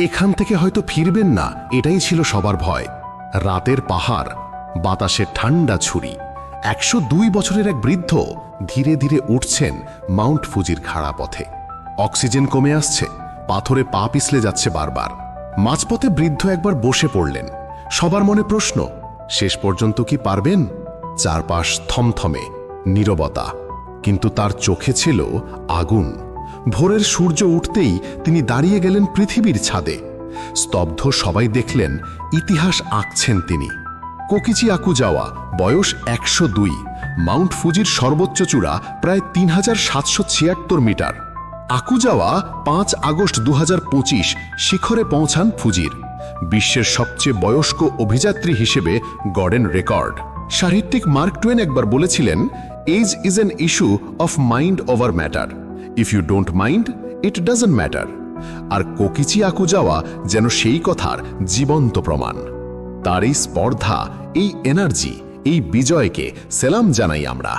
এখান থেকে হয়তো ফিরবেন না, এটাই ছিল সবার ভয়। রাতের পাহাড়, বাতাসের ঠান্ডা ছুরি, একশো দুই বছরের এক বৃদ্ধ ধীরে ধীরে উঠছেন মাউন্ট ফুজির খাড়া পথে। অক্সিজেন কমে আসছে, পাথরে পা পিছলে যাচ্ছে বারবার। মাঝপথে বৃদ্ধ একবার বসে পড়লেন। সবার মনে প্রশ্ন, শেষ পর্যন্ত কি পারবেন? চারপাশ থমথমে, নীরবতা। কিন্তু তার চোখে ছিল আগুন। ভোরের সূর্য উঠতেই তিনি দাঁড়িয়ে গেলেন পৃথিবীর ছাদে। স্তব্ধ সবাই দেখলেন, ইতিহাস আঁকছেন তিনি। কোকিচি আকু যাওয়া বয়স একশো দুই, মাউন্ট ফুজির সর্বোচ্চ চূড়া প্রায় তিন হাজার সাতশো ছিয়াত্তর মিটার। আকুজাওয়া, পাঁচ আগস্ট দু হাজার পঁচিশ, শিখরে পৌঁছান ফুজির। বিশ্বের সবচেয়ে বয়স্ক অভিযাত্রী হিসেবে গড়েন রেকর্ড। সাহিত্যিক মার্ক টুয়েন একবার বলেছিলেন age is an issue of mind over matter if you don't mind it doesn't matter R Kokichi Akuzawa যেন সেই কথার জীবন্ত প্রমাণ। তার এই স্পর্ধা, এই এনার্জি এই বিজয়কে সেলাম জানাই আমরা।